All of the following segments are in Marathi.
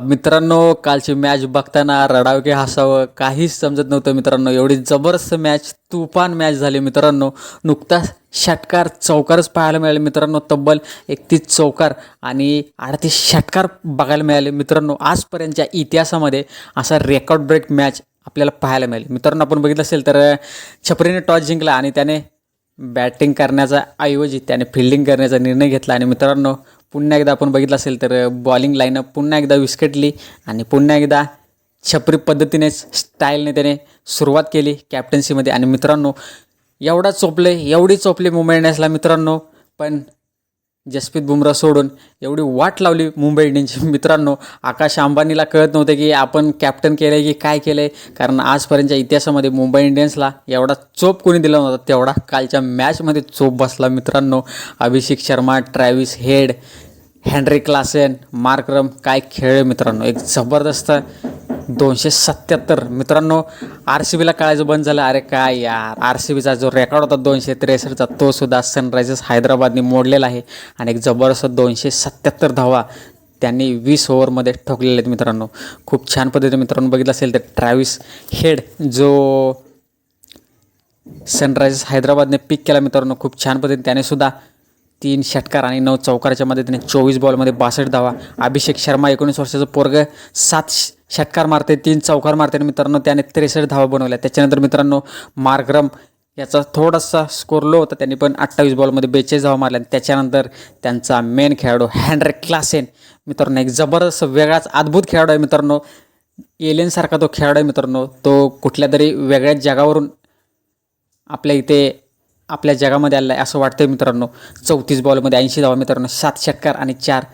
मित्रांनो कालची मॅच बघताना रडावं की हसावं काहीच समजत नव्हतं मित्रांनो. एवढी जबरदस्त मॅच तुफान मॅच झाली मित्रांनो. नुकताच षटकार चौकारच पाहायला मिळाले मित्रांनो. तब्बल एकतीस चौकार आणि अडतीस षटकार बघायला मिळाले मित्रांनो. आजपर्यंतच्या इतिहासामध्ये असा रेकॉर्ड ब्रेक मॅच आपल्याला पाहायला मिळेल. मित्रांनो आपण बघितलं असेल तर छपरीने टॉस जिंकला आणि त्याने बॅटिंग करण्याचा ऐवजी त्याने फिल्डिंग करण्याचा निर्णय घेतला. आणि मित्रांनो पुन्हा एकदा आपण बघितलं असेल तर बॉलिंग लाईनअप पुन्हा एकदा विस्कटली आणि पुन्हा एकदा छपरी पद्धतीनेच स्टाईलने त्याने सुरुवात केली कॅप्टन्सीमध्ये आणि मित्रांनो एवढा चोपले एवढी चोपली मुंबई इंडियन्सला मित्रांनो पण जसप्रीत बुमराह सोडून एवढी वाट लावली मुंबई इंडियन्सची. मित्रांनो आकाश अंबानीला कळत नव्हतं की आपण कॅप्टन केलं आहे की काय केलं आहे कारण आजपर्यंतच्या इतिहासामध्ये मुंबई इंडियन्सला एवढा चोप कोणी दिला नव्हता. तेवढा कालच्या मॅचमध्ये चोप बसला मित्रांनो. Abhishek Sharma Travis Head Heinrich Klaasen Markram काय खेळ आहे मित्रांनो. एक जबरदस्त दोनशे सत्याहत्तर. मित्रांनो आर सी बीला कळायचं बंद झालं. अरे काय यार आर सी बीचा जो रेकॉर्ड होता दोनशे त्रेसष्टचा तो सुद्धा सनरायझर्स हैदराबादने मोडलेला आहे. आणि एक जबरदस्त दोनशे सत्याहत्तर धावा त्यांनी वीस ओव्हरमध्ये ठोकलेले आहेत मित्रांनो. खूप छान पद्धतीने मित्रांनो बघितलं असेल तर ट्रॅव्हिस हेड जो सनरायझर्स हैदराबादने पिक केला मित्रांनो खूप छान पद्धतीने. त्याने सुद्धा तीन षटकार आणि नऊ चौकाराच्या मदतीने चोवीस बॉलमध्ये बासष्ट धावा. अभिषेक शर्मा एकोणीस वर्षाचं पोरग सात षटकार मारते तीन चौकार मारते मित्रांनो त्याने त्रेसष्ट धावा बनवल्या. त्याच्यानंतर मित्रांनो मार्ग्रम याचा थोडासा स्कोर लो होता त्यांनी पण अठ्ठावीस बॉलमध्ये बेचाळीस धावा मारल्या. आणि त्याच्यानंतर त्यांचा मेन खेळाडू हँड्रेक क्लासेन मित्रांनो एक जबरदस्त वेगळाच अद्भुत खेळाडू आहे मित्रांनो. एलियनसारखा तो खेळाडू आहे मित्रांनो. तो कुठल्या तरी वेगळ्याच जगावरून आपल्या इथे आपल्या जगामध्ये आलं आहे. असं वाटतं मित्रांनो. चौतीस बॉलमध्ये ऐंशी धावा मित्रांनो. सात षटकार आणि चार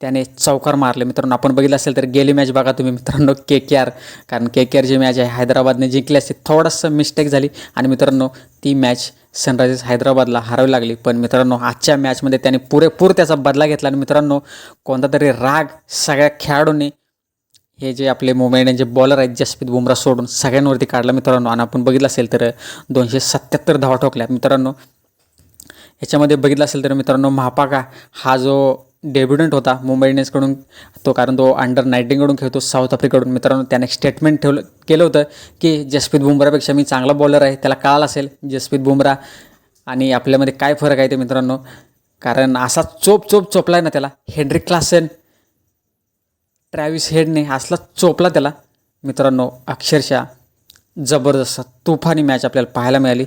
त्याने चौकार मारले मित्रांनो. आपण बघितलं असेल तर गेली मॅच बघा तुम्ही मित्रांनो के के आर कारण के के आर जी मॅच आहे हैदराबादने जिंकली असते. थोडंसं मिस्टेक झाली. आणि मित्रांनो ती मॅच सनरायझर्स हैदराबादला हरावी लागली. पण मित्रांनो आजच्या मॅचमध्ये त्याने पुरेपूर त्याचा बदला घेतला. आणि मित्रांनो कोणता तरी राग सगळ्या खेळाडूंनी हे जे आपले मुंबई इंडियनचे बॉलर आहेत जसप्रीत बुमरा सोडून सगळ्यांवरती काढला मित्रांनो. आणि आपण बघितलं असेल तर दोनशे सत्याहत्तर धावा ठोकल्या मित्रांनो. ह्याच्यामध्ये बघितलं असेल तर मित्रांनो महापाका हा जो डेब्युटंट होता मुंबई इंडियन्सकडून तो कारण तो अंडर नाईन्टीनकडून खेळतो साऊथ आफ्रिकेकडून मित्रांनो त्याने एक स्टेटमेंट ठेवलं केलं होतं की जसप्रीत बुमरापेक्षा मी चांगला बॉलर आहे त्याला कळालं असेल जसप्रीत बुमरा आणि आपल्यामध्ये काय फरक आहे ते मित्रांनो. कारण असा चोप चोप चोपला आहे ना त्याला. हेनरी क्लासन ट्रॅव्हिस हेडने असला चोपला त्याला. मित्रांनो अक्षरशः जबरदस्त तुफानी मॅच आपल्याला पाहायला मिळाली.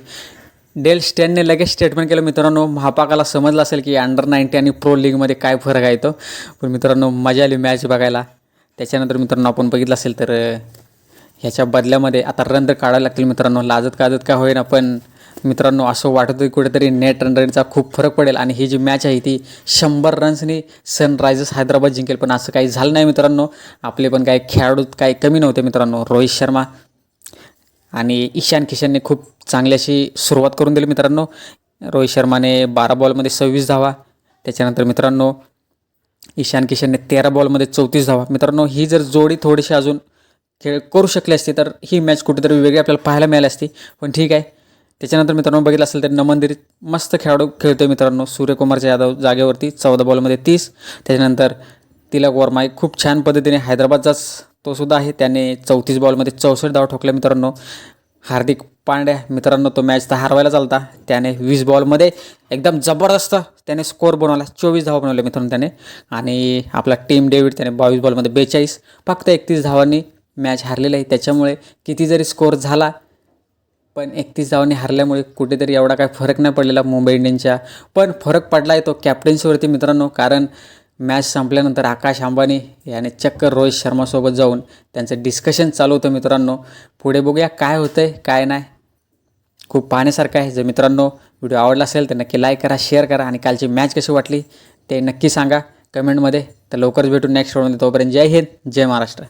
डेल स्टॅनने लगेच स्टेटमेंट केलं मित्रांनो महापाकाला समजलं असेल की अंडर नाईन्टी आणि प्रो लीगमध्ये काय फरक आहे तो. पण मित्रांनो मजा आली मॅच बघायला. त्याच्यानंतर मित्रांनो आपण बघितलं असेल तर ह्याच्या बदल्यामध्ये आता रन तर काढायला लागतील मित्रांनो. लाजत काजत का होईना पण मित्रांनो असं वाटत होतं कुठेतरी नेट रन रेटचा खूप फरक पडेल आणि ही जी मॅच आहे ती शंभर रन्सनी सनरायझर्स हैदराबाद जिंकेल. पण असं काही झालं नाही मित्रांनो. आपले पण काही खेळाडू काही कमी नव्हते मित्रांनो. रोहित शर्मा आणि ईशान किशनने खूप चांगल्याशी सुरुवात करून दिली मित्रांनो. रोहित शर्माने बारा बॉलमध्ये सव्वीस धावा. त्याच्यानंतर मित्रांनो ईशान किशनने तेरा बॉलमध्ये चौतीस धावा. मित्रांनो ही जर जोडी थोडीशी अजून खेळ करू शकली असती तर ही मॅच कुठेतरी वेगळी आपल्याला पाहायला मिळाली असती. पण ठीक आहे. त्याच्यानंतर मित्रांनो बघितलं असेल तर नमनदिरी मस्त खेळाडू खेळतोय मित्रांनो. सूर्यकुमारच्या यादव जागेवरती चौदा बॉलमध्ये तीस. त्याच्यानंतर तिलक वर्मा एक खूप छान पद्धतीने हैदराबादचाच तो सुद्धा आहे. त्याने चौतीस बॉलमध्ये चौसष्ट धाव ठोकल्या मित्रांनो. हार्दिक पांड्या मित्रांनो तो मॅच तर हरवायला चालता. त्याने वीस बॉलमध्ये एकदम जबरदस्त त्याने स्कोअर बनवला. चोवीस धावा बनवले मित्रांनो त्याने. आणि आपला टीम डेव्हिड त्याने बावीस बॉलमध्ये बेचाळीस. फक्त एकतीस धावांनी मॅच हारलेला आहे. त्याच्यामुळे किती जरी स्कोअर झाला. पण एकतीस धावांनी हरल्यामुळे कुठेतरी एवढा काय फरक नाही पडलेला मुंबई इंडियन्सच्या. पण फरक पडला आहे तो कॅप्टन्सीवरती मित्रांनो कारण मॅच संपल्यानंतर आकाश अंबानी याने चक्क रोहित शर्मासोबत जाऊन त्यांचं डिस्कशन चालू होतं मित्रांनो. पुढे बघूया काय होतं आहे काय नाही. खूप पाहण्यासारखं आहे. जर मित्रांनो व्हिडिओ आवडला असेल तर नक्की लाईक करा शेअर करा आणि कालची मॅच कशी वाटली ते नक्की सांगा. कमेंटमध्ये तर लवकरच भेटू नेक्स्ट व्हिडिओमध्ये तोपर्यंत जय हिंद जय महाराष्ट्र.